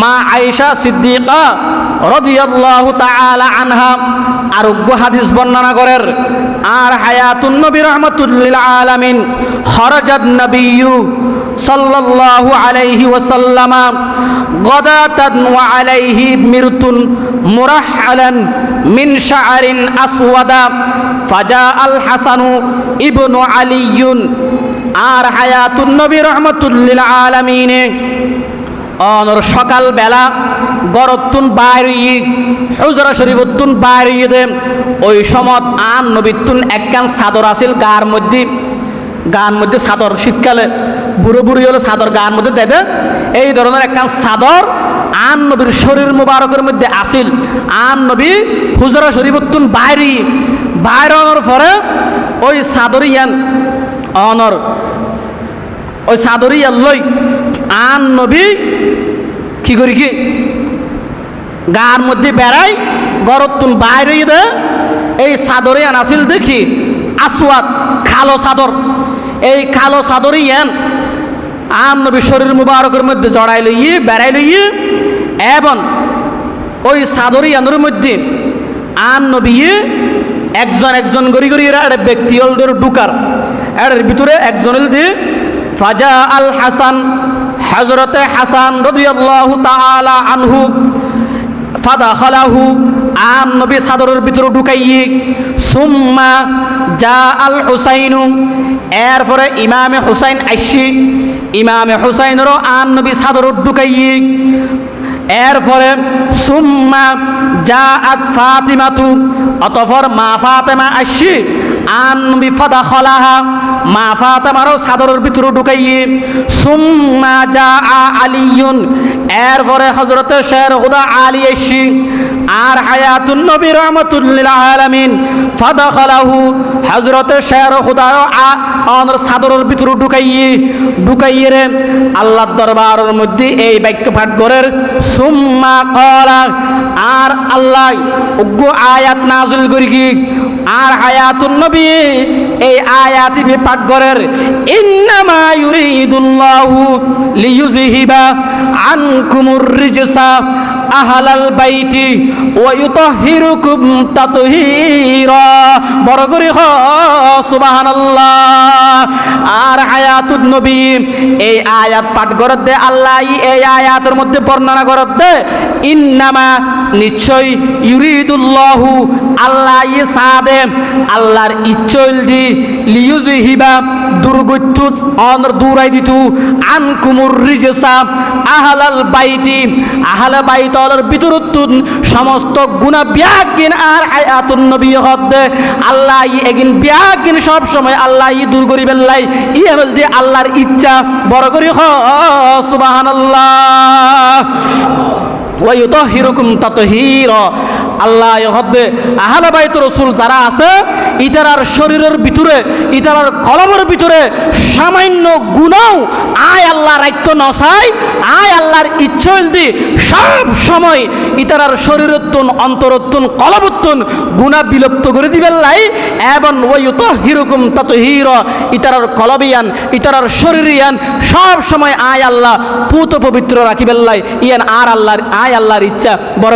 মা আয়েশা সিদ্দিকা রাদিয়াল্লাহু তাআলা আনহা আরোগ্য হাদিস বর্ণনা করেন, আর হায়াতুন নবী রহমাতুল্লিল আলামিন খরাজাত নবিয়্যু সাল্লাল্লাহু আলাইহি ওয়াসাল্লাম, গদাতান ওয়া আলাইহি মিরতুন মুরাহহালান মিন শাআরিন আসওয়াদা ফাজা আল হাসানু ইবনু আলিয়ুন আর হায়াতুন নবী রহমাতুল্লিল আলামিনে অনর সকাল বেলা গরতুন বাইরে, হুজরা শরীফতুন বাইরে দে, ওই সময় আন নবীতুন একখান চাদর আছিল গার মধ্যে গান মধ্যে চাদর শীতকালে, বুড়ো বুড়ি হলে চাদর গান মধ্যে দেয় দে। এই ধরনের একখান চাদর আন নবীর শরীর মুবারকের মধ্যে আছিল আন নবী হুজরা শরীফতুন বাইরে বাইরে আনার পরে ওই চাদর ইয়ান অনর, ওই চাদরি লই আন নবী কি করি কি? গার মধ্যে বেড়াই গরতুন বাইরে দে, এই চাদরে আন আসিল দেখি আসওয়াত কালো চাদর। এই কালো চাদরই এন আন নবী শরীর মুবারকের মধ্যে জড়াই লইয়ে, বেড়াই লইয়ে, এবং ওই চাদরি আনোর মধ্যে আন নবী একজন একজন গড়ি গড়ি এরা একটা ব্যক্তি হলদের ডুকার এর ভিতরে একজন দিয়ে ফাজা আল হাসান হজরতে হাসান রদিয়াল্লাহু তাআলা আনহু ফাদা খালাহু আম নবী সাদরের ভিতরে ঢুকাইয়ে, সুম্মা যা আল হুসাইনু, এরপরে ইমামে হুসাইন আইসি, ইমামে হুসাইনেরও আম নবী সাদর ঢুকাইয়ে, এরপরে সুম্মা যা আত ফাতিমাতু অতফর মা ফাতেমা আইসি আন নবী ফাদা খলাহা, মা ফাতেমারও সাদরের ভিতরে ঢুকাইয়ে, সুম্মা আ আলিয়ুন। এরপরে হজরতে শের হুদা আলী এসি আর হায়াতুন নবী রহমতুল্লাহ আলামিন ফাদাখালাহু হযরতে শের খুদা আনর সাদরের ভিতরে ঢুকাইয়ে ঢুকাইয়ে রে আল্লাহর দরবারের মধ্যে এই বাক্য পাঠ করের সুম্মা কলা আর আল্লাহ উগ্র আয়াত নাজিল করি কি? আর হায়াতুন নবী এই আয়াতি পাঠ করের ইন্নামা ইউরিদুল্লাহু লিইউযহিবা আনকুমুর রিজসা আহালাল বাইতি ওয়া ইউতাহিরুকুম তাতহীরা। বড় করে হ সুবহানাল্লাহ। আর আয়াতুন নবী, এই আয়াত পাঠ করত আল্লাহ, এই আয়াতের মধ্যে বর্ণনা করত ইন্নামা নিশ্চয় ইউরিদুল্লাহু আল্লাহ ই আল্লাহর ইচ্ছল দি হিবা, দুর্গত্যু অন দূরাই দিতু আনকুমুর রিজসা, আহালাল বাইতি, আহালা বাইতলের বিতরুত্তুন সমস্ত গুণা বিয়াগিন আর হায়াতুন নবী হদ্দে আল্লাহ ই এগিন বিয়াগিন সব সময়, আল্লাহ ই দূর করি বেল্লাই ই হল দি আল্লাহর ইচ্ছা, বড় করি হ, সুবহানাল্লাহ। ওয়াইউতাহিরুকুম তাতহীরা। আল্লাহ হদ্দে আহলে বাইত রসুল যারা আছে, ইতারার শরীরের ভিতরে, ইতারার কলমের ভিতরে সামান্য গুণাও আয় আল্লাহ রাইত্য নসাই আয় আল্লাহর ইচ্ছল দি সব সময় ইতারার শরীরত্তন অন্তরত্তন কলবত্তন গুণা বিলুপ্ত করে দিবেন লাই। এবং ওইত হিরকম তত হির ইতারার কলবিয়ান, ইতারার শরীরিয়ান সব সময় আয় আল্লাহ পুত পবিত্র রাখিবেন লাই। ইয়ান আর আল্লাহর, আয় আল্লাহর ইচ্ছা বড়